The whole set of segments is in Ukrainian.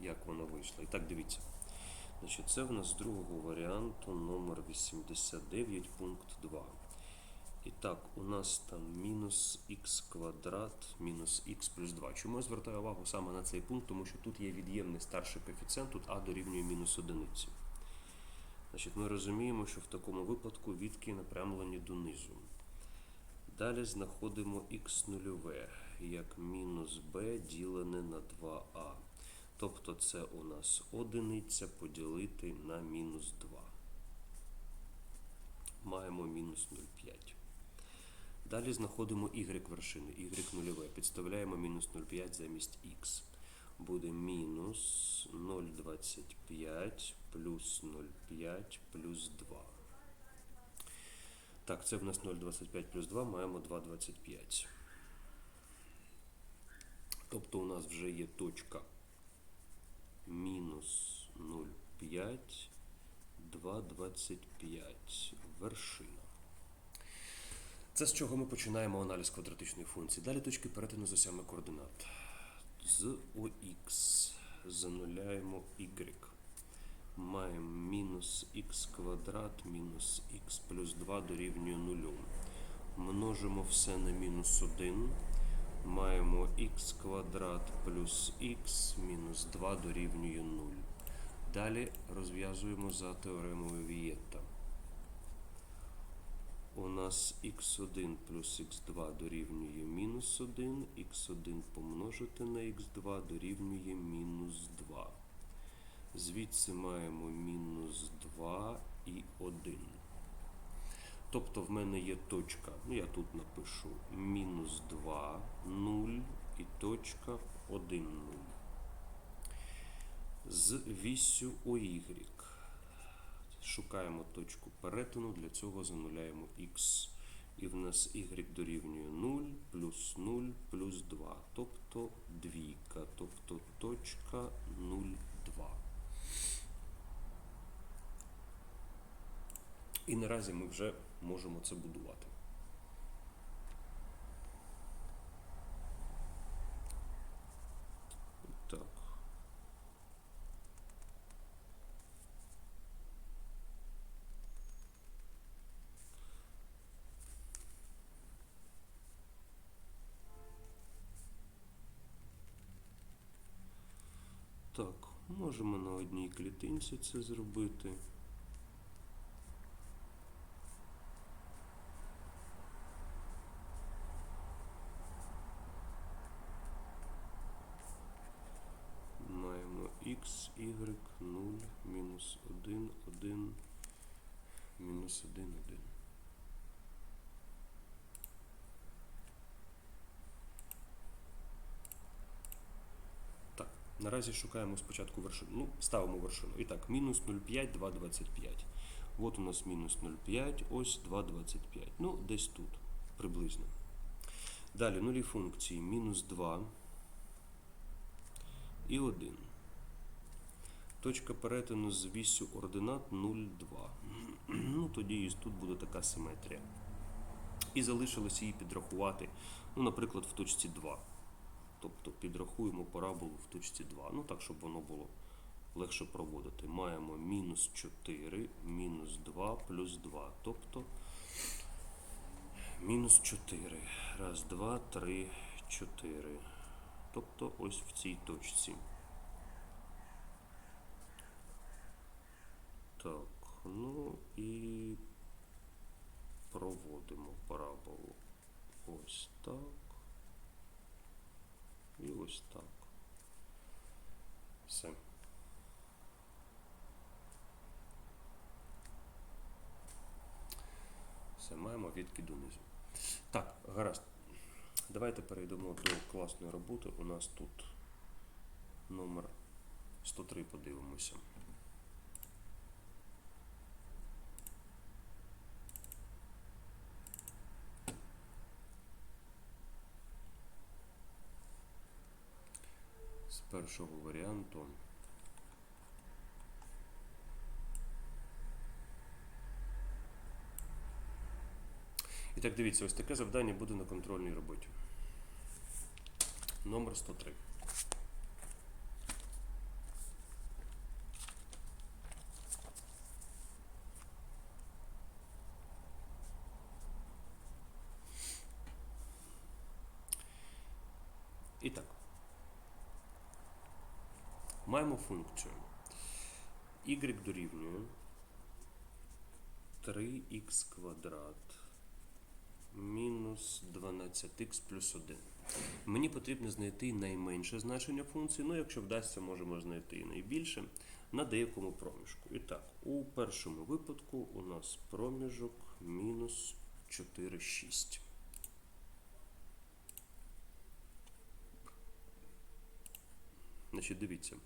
як воно вийшло. І так, дивіться. Значить, це в нас з другого варіанту номер 89, пункт 2. І так, у нас там мінус х квадрат мінус х плюс 2. Чому я звертаю увагу саме на цей пункт? Тому що тут є від'ємний старший коефіцієнт, тут а дорівнює мінус одиниці. Значить, ми розуміємо, що в такому випадку відки напрямлені донизу. Далі знаходимо х нульове як мінус b ділене на 2а. Тобто це у нас одиниця поділити на мінус 2. Маємо мінус 0,5. Далі знаходимо y вершини, y нульове. Підставляємо мінус 0,5 замість х. Буде мінус 0,25 плюс 0,5 плюс 2. Так, це в нас 0,25 плюс 2, маємо 2,25. Тобто у нас вже є точка мінус 0,5, 2,25 вершина. Це з чого ми починаємо аналіз квадратичної функції. Далі точки перетину з осями координат. З ОХ зануляємо y. Маємо мінус х квадрат мінус х плюс 2 дорівнює 0. Множимо все на мінус 1. Маємо х квадрат плюс х мінус 2 дорівнює 0. Далі розв'язуємо за теоремою Вієта. У нас х1 плюс х2 дорівнює мінус 1, х1 помножити на х2 дорівнює мінус 2. Звідси маємо мінус 2 і 1. Тобто в мене є точка, ну я тут напишу мінус 2, 0 і точка 1, 0. З вісю OY. Шукаємо точку перетину, для цього зануляємо х. І в нас y дорівнює 0 плюс 0 плюс 2, тобто двійка, тобто точка 0, 2. І наразі ми вже можемо це будувати. Так. Так, можемо на одній клітинці це зробити. Маємо x, y, 0, мінус 1, 1, мінус 1, 1. Так, наразі шукаємо спочатку вершину. Ну, ставимо вершину. І так, мінус 0,5, 2,25. От у нас мінус 0,5, ось 2,25. Ну, десь тут, приблизно. Далі нулі функції мінус 2 і 1. Точка перетину з вісю ординат 0,2. Ну, тоді і тут буде така симетрія. І залишилось її підрахувати, ну, наприклад, в точці 2. Тобто підрахуємо параболу в точці 2. Ну так, щоб воно було легше проводити. Маємо мінус 4, мінус 2 плюс 2. Тобто мінус 4. Раз, два, три, чотири. Тобто ось в цій точці. Так, ну і проводимо параболу. Ось так. І ось так. Все. Все, маємо відки донизу. Так, гаразд. Давайте перейдемо до класної роботи. У нас тут номер 103 подивимося. Першого варіанту. І так дивіться, ось таке завдання буде на контрольній роботі. Номер 103. маємо функцію y дорівнює 3х квадрат мінус 12х плюс 1. Мені потрібно знайти найменше значення функції, ну якщо вдасться, можемо знайти і найбільше на деякому проміжку. І так, у першому випадку у нас проміжок мінус 4, 6. Значить, дивіться,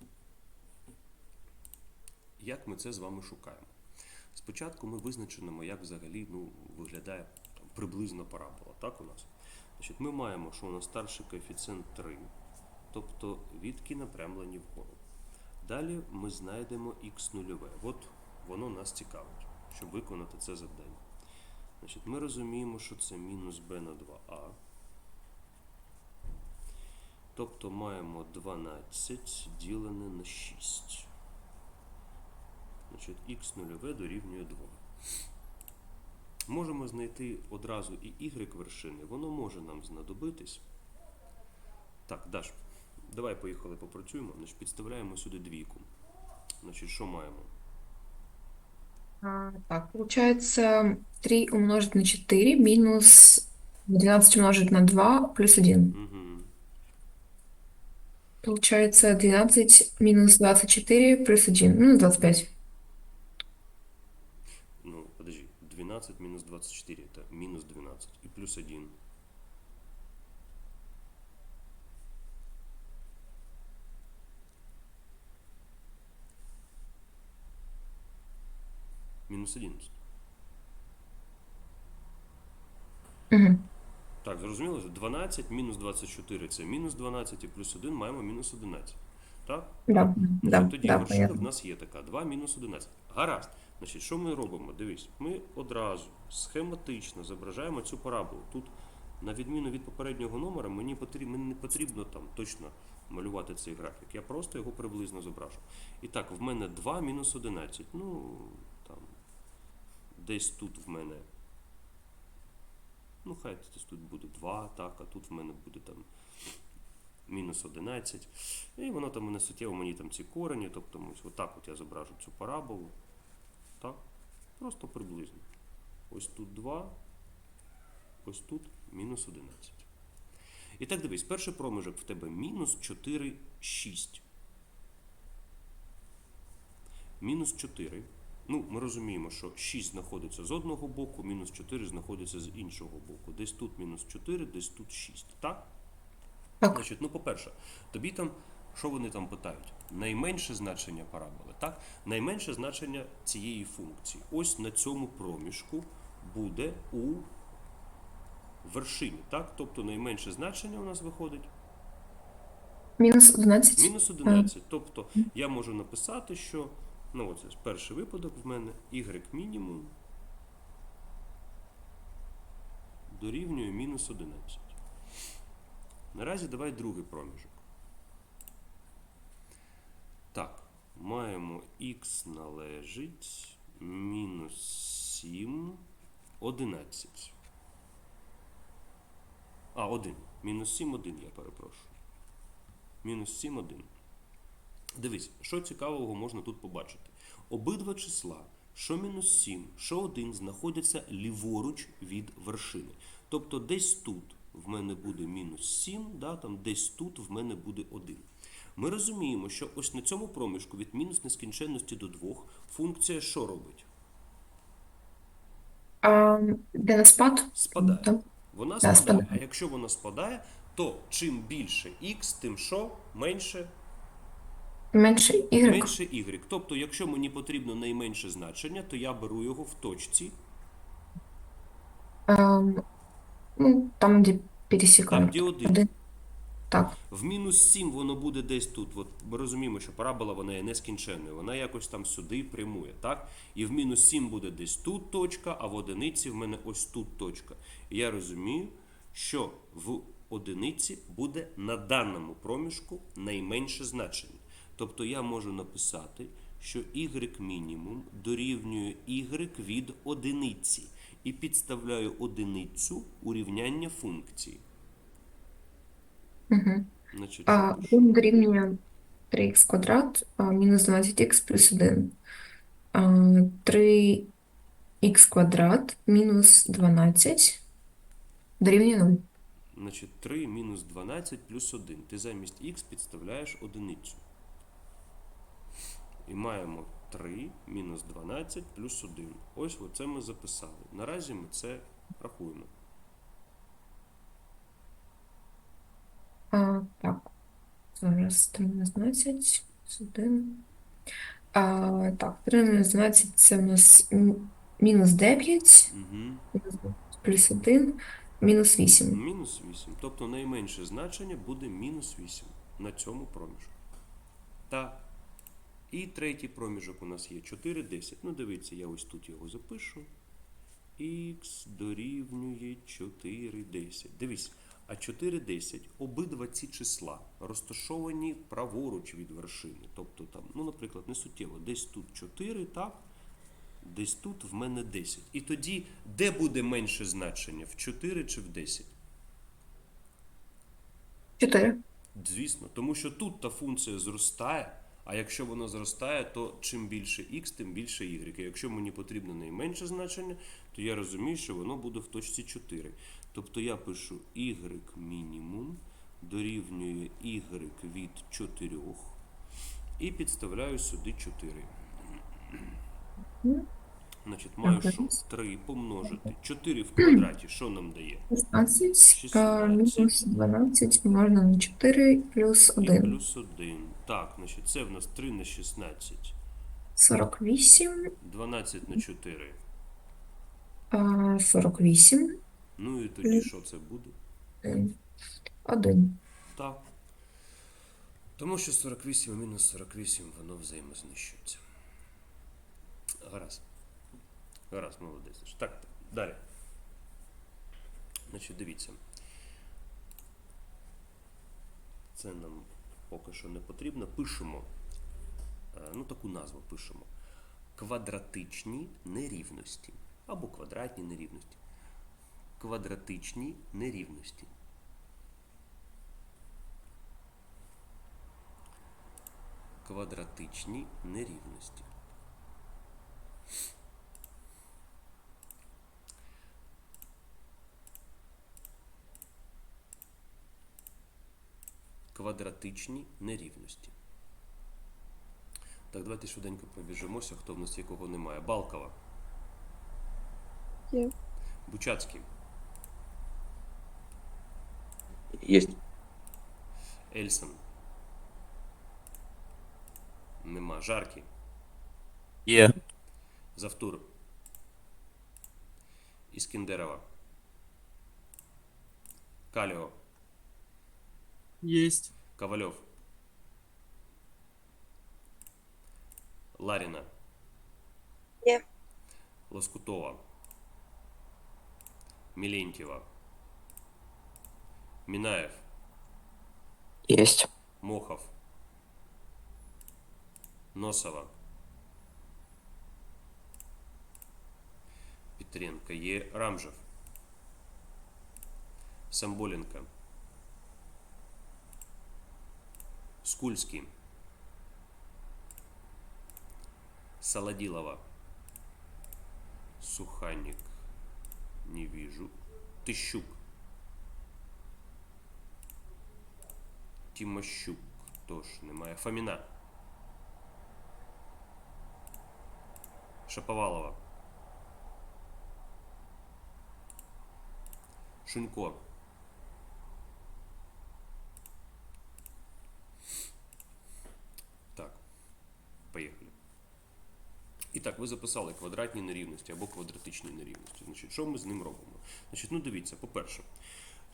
як ми це з вами шукаємо. Спочатку ми визначимо, як взагалі ну, виглядає приблизно парабола. Так у нас? Значить, ми маємо, що у нас старший коефіцієнт 3, тобто відки напрямлені вгору. Далі ми знайдемо х нульове. От воно нас цікавить, щоб виконати це завдання. Значить, ми розуміємо, що це мінус b на 2а. Тобто маємо 12 ділене на 6. Значить, х нульове дорівнює 2. Можемо знайти одразу і y вершини, воно може нам знадобитись. Так, Даш, давай поїхали попрацюємо. Значить, підставляємо сюди двійку. Значить, що маємо? А, Так, получается 3 умножить на 4 минус 12 умножить на 2 плюс 1. Угу. Получается 12 минус 24 плюс 1, ну 25. 12 минус 24 это минус 12 и плюс 1. Мінус 11. Угу. Так, зрозуміло? 12 мінус 24 це мінус 12 і плюс 1 маємо мінус 11. Так? Да, Значить, да, тоді да, вершина в понятно. нас є така 2 мінус 11. Гаразд. Значить, що ми робимо? Дивись, ми одразу схематично зображаємо цю параболу. Тут, на відміну від попереднього номера, мені потрібно, мені не потрібно там точно малювати цей графік. Я просто його приблизно зображу. І так, в мене 2 мінус 11. Ну, там, десь тут в мене. Ну, хай десь тут буде 2, так, а тут в мене буде там мінус 11. І воно там не суттєво мені там ці корені, тобто ось отак от я зображу цю параболу. Так? Просто приблизно. Ось тут 2, ось тут мінус 11. І так дивись, перший проміжок в тебе мінус 4, 6. Мінус 4. Ну, ми розуміємо, що 6 знаходиться з одного боку, мінус 4 знаходиться з іншого боку. Десь тут мінус 4, десь тут 6. Так? Так, Значить, ну, по-перше, тобі там, що вони там питають? Найменше значення параболи, так? Найменше значення цієї функції. Ось на цьому проміжку буде у вершині, так? Тобто найменше значення у нас виходить минус 11. мінус 11. Тобто я можу написати, що, ну оце перший випадок в мене, y мінімум дорівнює мінус 11. Наразі давай другий проміжок. Так, маємо х належить мінус 7, 11. А, 1. Мінус 7, 1, я перепрошую. Мінус 7, 1. Дивись, що цікавого можна тут побачити. Обидва числа, що мінус 7, що 1, знаходяться ліворуч від вершини. Тобто десь тут в мене буде мінус 7, да, там десь тут в мене буде 1. Ми розуміємо, що ось на цьому проміжку від мінус нескінченності до 2 функція що робить? А, де на спад? Спадає. Вона Да, спадає. спадає. А якщо вона спадає, то чим більше х, тим що менше Менше Y. Менше y. Тобто, якщо мені потрібно найменше значення, то я беру його в точці, Ем, ну, там, де там, пересікають. де 1. Один. Так, В мінус 7 воно буде десь тут. От ми розуміємо, що парабола вона є нескінченною, вона якось там сюди прямує, так? І в мінус 7 буде десь тут точка, а в одиниці в мене ось тут точка. І я розумію, що в одиниці буде на даному проміжку найменше значення. Тобто я можу написати, що y мінімум дорівнює y від одиниці і підставляю одиницю у рівняння функції. Угу. А, він дорівнює 3х квадрат а, мінус 12х плюс 1. 3х квадрат мінус 12 дорівнює 0. Значить, 3 мінус 12 плюс 1. Ти замість х підставляєш одиницю. І маємо 3 мінус 12 плюс 1. Ось оце ми записали. Наразі ми це рахуємо. А, так, зараз 3 мінус 12 плюс 1. А, так, 3 мінус 12 це у нас мінус 9 Угу. плюс 1, мінус 8. Мінус 8. Тобто найменше значення буде мінус 8 на цьому проміжку. Так. І третій проміжок у нас є 4, 10. Ну, дивіться, я ось тут його запишу. Х дорівнює 4, 10. Дивись, а 4, 10 обидва ці числа розташовані праворуч від вершини. Тобто там, ну, наприклад, не суттєво, десь тут 4, так? Десь тут в мене 10. І тоді, де буде менше значення? В 4 чи в 10? 4. Звісно, тому що тут та функція зростає, а якщо вона зростає, то чим більше х, тим більше y. Якщо мені потрібно найменше значення, то я розумію, що воно буде в точці 4. Тобто я пишу y мінімум дорівнює y від 4 і підставляю сюди 4. Значить, маю що? 3 помножити. 4 в квадраті, що нам дає? 16, 16. мінус 12 помножено на 4 плюс І 1. плюс 1. Так, значить, це в нас 3 на 16. 48, 12 на 4. 48, Ну і тоді що це буде? 1. Так. Тому що 48 мінус 48 воно взаємознищується. Гаразд. Гаразд, молодець. Так, далі. Значить, дивіться. Це нам поки що не потрібно. Пишемо. е, Ну, таку назву пишемо. Квадратичні нерівності. Або квадратні нерівності. Квадратичні нерівності. Квадратичні нерівності. Квадратичні нерівності. Так, давайте швиденько пробіжимося, хто в нас є, кого немає. Балкова. Є. Бучацький. Есть. Ельсон. Нема. Жаркий. Е. Завтур. Іскіндерова. Каліо. Есть. Ковальов. Ларіна. Є. Лоскутова. Мілентьєва. Мінаєв. Есть. Мохов. Носова. Петренко. Є Рамжев. Самболенко. Скульский. Солодилова. Суханник. Не вижу. Тыщук. Тимощук. Тож немає. Фоміна. Шаповалова. Шунько. Так. Поїхали. І так, ви записали квадратні нерівності або квадратичні нерівності. Значить, що ми з ним робимо? Значить, ну дивіться, по-перше,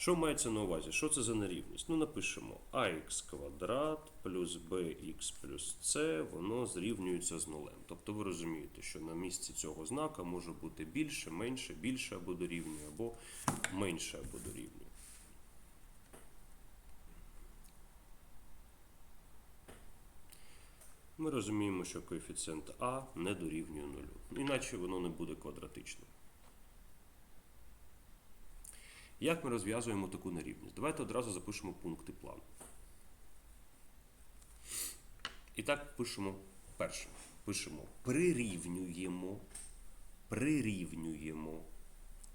що мається на увазі? Що це за нерівність? Ну, напишемо ax квадрат плюс bx плюс c, воно зрівнюється з нулем. Тобто ви розумієте, що на місці цього знака може бути більше, менше, більше або дорівнює, або менше або дорівнює. Ми розуміємо, що коефіцієнт А не дорівнює нулю. Іначе воно не буде квадратичним. Як ми розв'язуємо таку нерівність? Давайте одразу запишемо пункти плану. І так пишемо перше. Пишемо прирівнюємо, прирівнюємо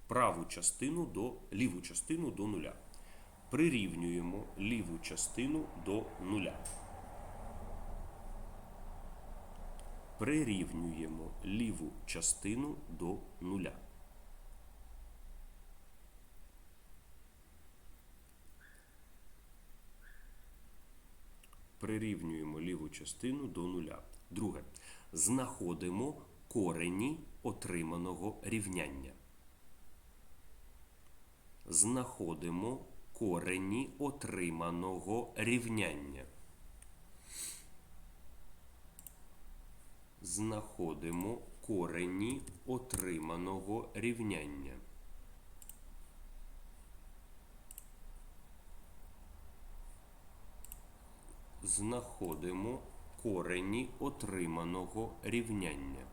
праву частину до ліву частину до нуля. Прирівнюємо ліву частину до нуля. Прирівнюємо ліву частину до нуля. Прирівнюємо ліву частину до нуля. Друге. Знаходимо корені отриманого рівняння. Знаходимо корені отриманого рівняння. Знаходимо корені отриманого рівняння. Знаходимо корені отриманого рівняння.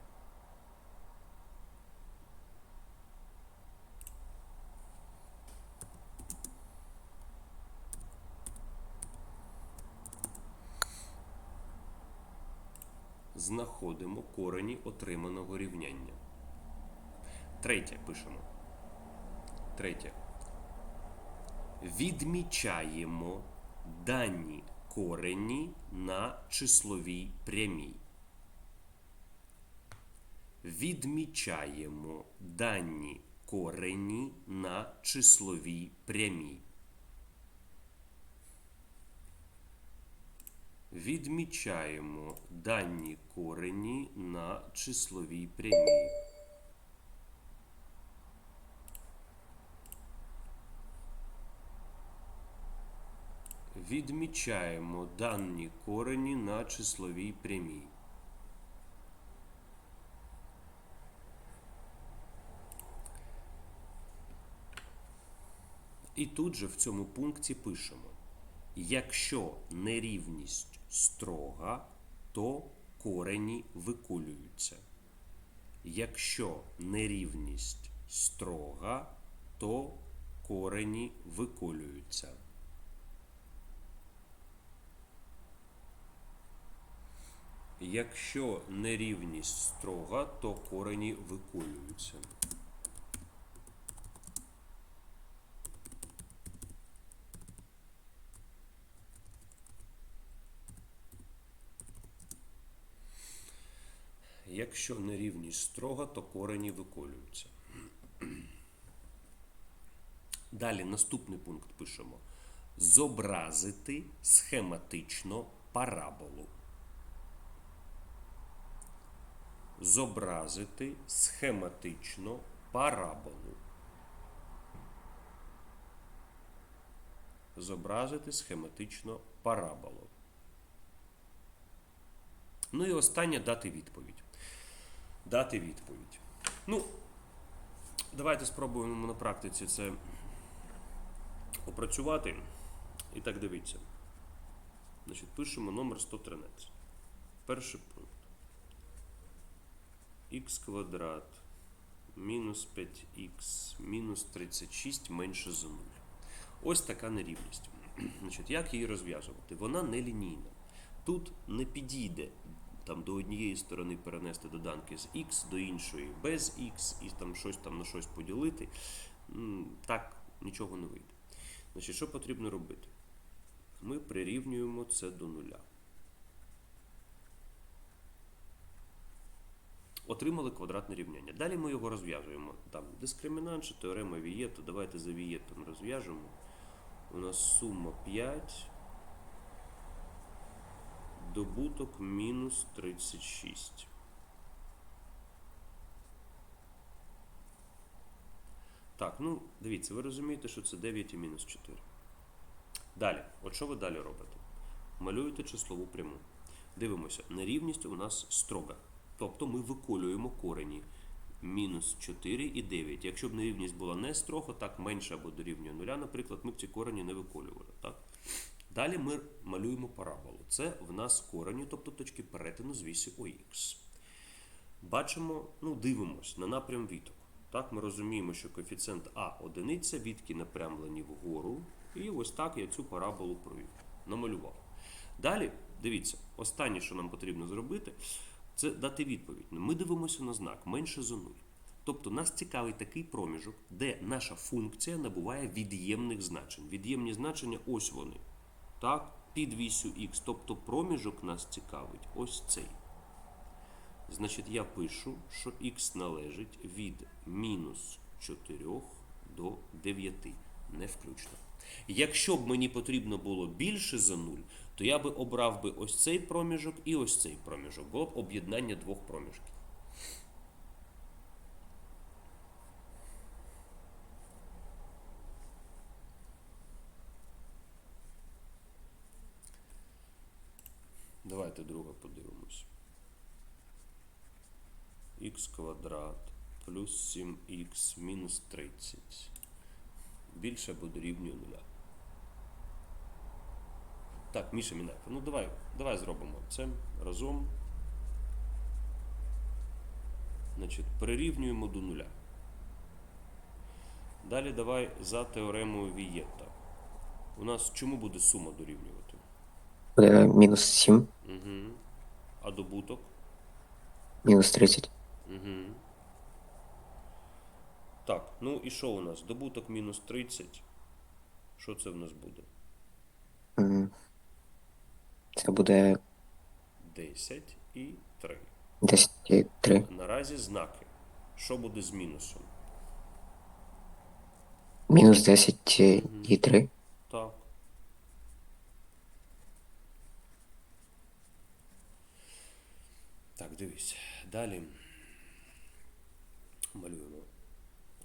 Знаходимо корені отриманого рівняння. Третє пишемо. Третє. Відмічаємо дані корені на числовій прямій. Відмічаємо дані корені на числовій прямій. Відмічаємо дані корені на числовій прямій. Відмічаємо дані корені на числовій прямій. І тут же в цьому пункті пишемо: якщо нерівність строга, то корені викулюються. Якщо нерівність строга, то корені викулюються. Якщо нерівність строга, то корені викулюються. Якщо нерівність строга, то корені виколюються. Далі наступний пункт пишемо. Зобразити схематично параболу. Зобразити схематично параболу. Зобразити схематично параболу. Ну і останнє дати відповідь. Дати відповідь. Ну, давайте спробуємо на практиці це опрацювати. І так дивіться. Значить, пишемо номер 113. Перший пункт. Х квадрат мінус 5х мінус 36 менше за 0. Ось така нерівність. Значить, як її розв'язувати? Вона не лінійна. Тут не підійде там до однієї сторони перенести доданки з x, до іншої без x, і там щось там на щось поділити. Так нічого не вийде. Значить, що потрібно робити? Ми прирівнюємо це до нуля. Отримали квадратне рівняння. Далі ми його розв'язуємо. Там дискримінант чи теорема Вієта. Давайте за Вієтом розв'яжемо. У нас сума 5. Добуток мінус 36. Так, ну дивіться, ви розумієте, що це 9 і мінус 4. Далі, от що ви далі робите? Малюєте числову пряму. Дивимося, нерівність у нас строга. Тобто ми виколюємо корені мінус 4 і 9. Якщо б нерівність була не строго, так менше або дорівнює 0, наприклад, ми б ці корені не виколювали. Так? Далі ми малюємо параболу. Це в нас корені, тобто точки перетину з вісі ОХ. Бачимо, ну, дивимось на напрям віток. Так, ми розуміємо, що коефіцієнт А одиниця, відки напрямлені вгору. І ось так я цю параболу провів, намалював. Далі Дивіться, останнє, що нам потрібно зробити, це дати відповідь. Ми дивимося на знак менше за 0. Тобто нас цікавить такий проміжок, де наша функція набуває від'ємних значень. Від'ємні значення ось вони. Так, під вісю х. Тобто проміжок нас цікавить ось цей. Значить, я пишу, що х належить від мінус 4 до 9, не включно. Якщо б мені потрібно було більше за 0, то я би обрав би ось цей проміжок і ось цей проміжок. Було б об'єднання двох проміжків. Давайте друге подивимось. х квадрат плюс 7х мінус 30 більше або дорівнює нуля. Так, Міша Мінайко, ну давай, давай зробимо це разом. Значить, прирівнюємо до нуля. Далі давай за теоремою Вієта. У нас чому буде сума дорівнювати? Буде мінус 7, Угу. А добуток? мінус 30. Угу. Так, ну і що у нас? Добуток мінус 30. Що це в нас буде? М, Це буде 10 і 3. 10 і 3. Наразі знаки. Що буде з мінусом? Мінус 10 і 3. Так. Так, дивись. Далі малюємо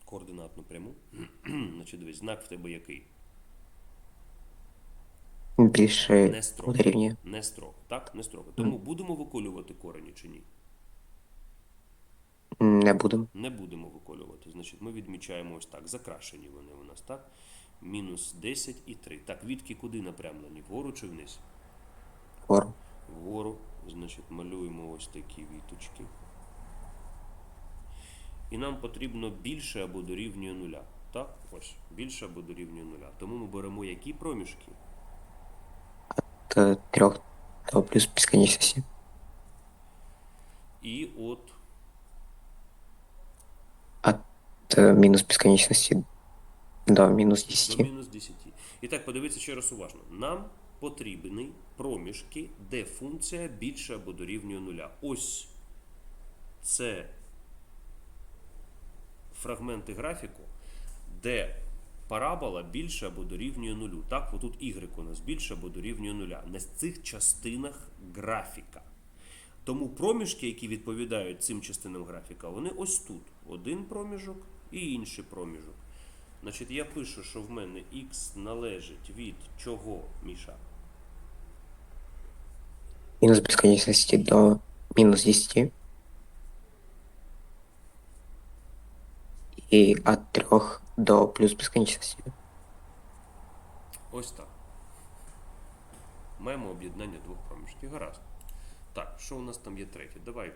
координатну пряму. Значить, дивись, знак в тебе який? Більше Не строго. дорівнює. Не строго. Так, не строго. Тому будемо виколювати корені чи ні? Не будемо. Не будемо виколювати. Значить, ми відмічаємо ось так. Закрашені вони у нас, так? Мінус 10 і 3. Так, відки куди напрямлені? Вгору чи вниз? Вгору. Вгору. Значить, малюємо ось такі віточки. І нам потрібно більше або дорівнює нуля. Так? Ось. Більше або дорівнює нуля. Тому ми беремо які проміжки? От 3 до плюс безконечності. І от От е, мінус безконечності до мінус до 10. мінус 10. І так, подивіться ще раз уважно. Нам потрібні проміжки, де функція більше або дорівнює нуля. Ось це фрагменти графіку, де парабола більше або дорівнює нулю. Так, отут y у нас більше або дорівнює нуля. На цих частинах графіка. Тому проміжки, які відповідають цим частинам графіка, вони ось тут. Один проміжок і інший проміжок. Значить, я пишу, що в мене x належить від чого, Міша? Мінус безконечності до мінус 10. І от 3 до плюс безконечності. Ось так. Маємо об'єднання двох проміжків. Гаразд. Так, що у нас там є третє? Давай.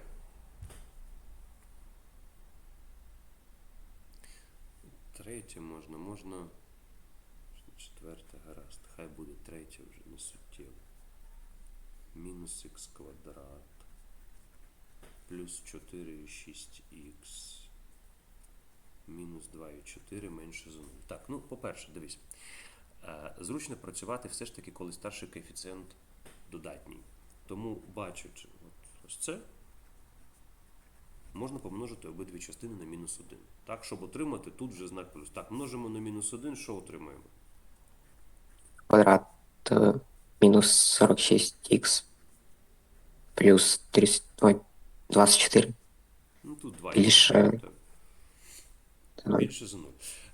Третє можна, можна. Четверте, гаразд. Хай буде третє вже не суттєво. Мінус х квадрат. Плюс 4 і 6х. Мінус 2 і 4 менше за 0. Так, ну, по-перше, дивись. Е, Зручно працювати все ж таки, коли старший коефіцієнт додатній. Тому, бачачи от ось це, можна помножити обидві частини на мінус 1. Так, щоб отримати тут вже знак плюс. Так, множимо на мінус 1, що отримаємо? Квадрат е, мінус 46х плюс 30, ой, 24. Ну, тут 2. Більше. Ноль. Більше за 0.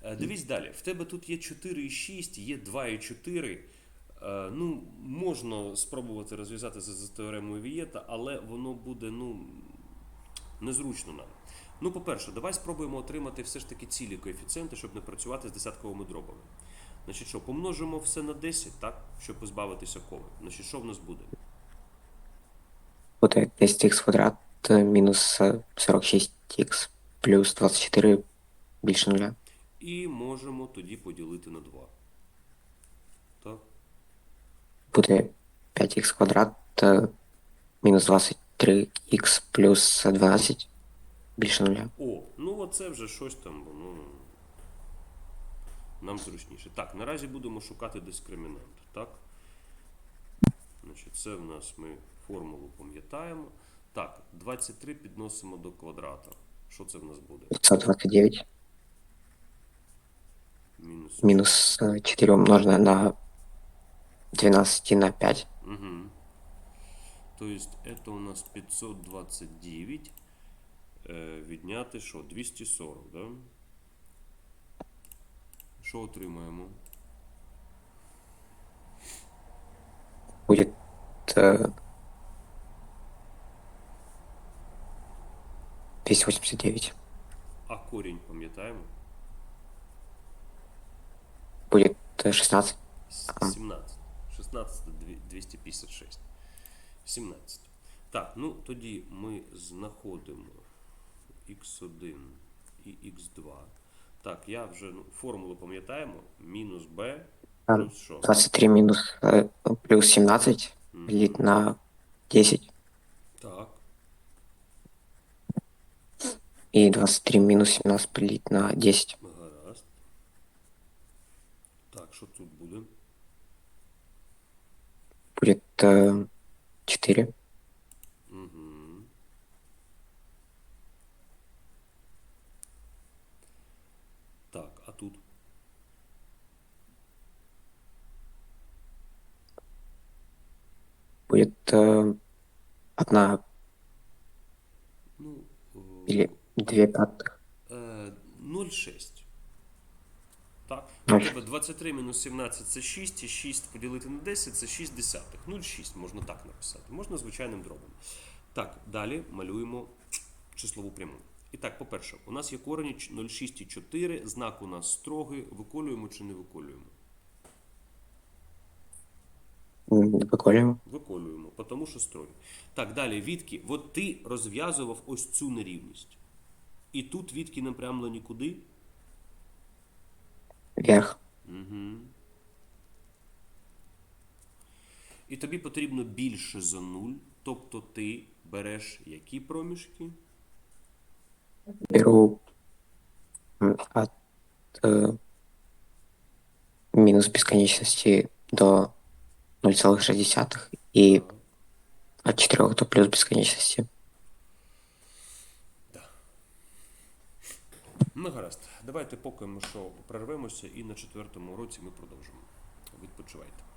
Е, Дивись далі. В тебе тут є 4,6, є 2,4. Е, Ну, можна спробувати розв'язати це за теоремою Вієта, але воно буде ну, незручно нам. Ну, по-перше, давай спробуємо отримати все ж таки цілі коефіцієнти, щоб не працювати з десятковими дробами. Значить, що, помножимо все на 10, так, щоб позбавитися коми. Значить, що в нас буде? Буде 10х квадрат е, мінус е, 46х плюс 24 більше нуля. І можемо тоді поділити на 2. Так? Буде 5х квадрат е, мінус 23х плюс 12 більше нуля. О, ну оце вже щось там, ну. Нам зручніше. Так, наразі будемо шукати дискримінант, так? Значить, це в нас ми формулу пам'ятаємо. Так, 23 підносимо до квадрата. Що це в нас буде? 529 Мінус. мінус е, 4 умножене на 12 на 5. Угу. То есть это у нас 529 е, відняти що? 240, да? Що отримаємо? Будет э, 289. А корінь пам'ятаємо? Будет э, 16. 17. 16 256. 17. Так, ну тоді ми знаходимо x1 і x2. Так, я вже ну, формулу пам'ятаємо. Мінус b плюс що? 23 минус э, плюс 17 делить на 10. Так. И 23 минус 17 поделить на 10. Э, 4. Угу. Так, а тут? Будет э, одна Ну, е, или две пятых. е, 0,6. Тебе 23 мінус 17 це 6, і 6 поділити на 10 це 6 десятих. 0,6 можна так написати. Можна звичайним дробом. Так, далі малюємо числову пряму. І так, по-перше, у нас є корені 0,6 і 4, знак у нас строгий, виколюємо чи не виколюємо? Выколем. Виколюємо, тому що строї. Так, далі, відки. От ти розв'язував ось цю нерівність. І тут відки напрямлені куди? Вверх. Угу. І тобі потрібно більше за нуль. Тобто ти береш які проміжки? Беру м, от э, минус бесконечности до 0,6 и от 4 до плюс бесконечности. Ну, гаразд. Давайте поки ми що прервемося і на четвертому уроці ми продовжимо. Відпочивайте.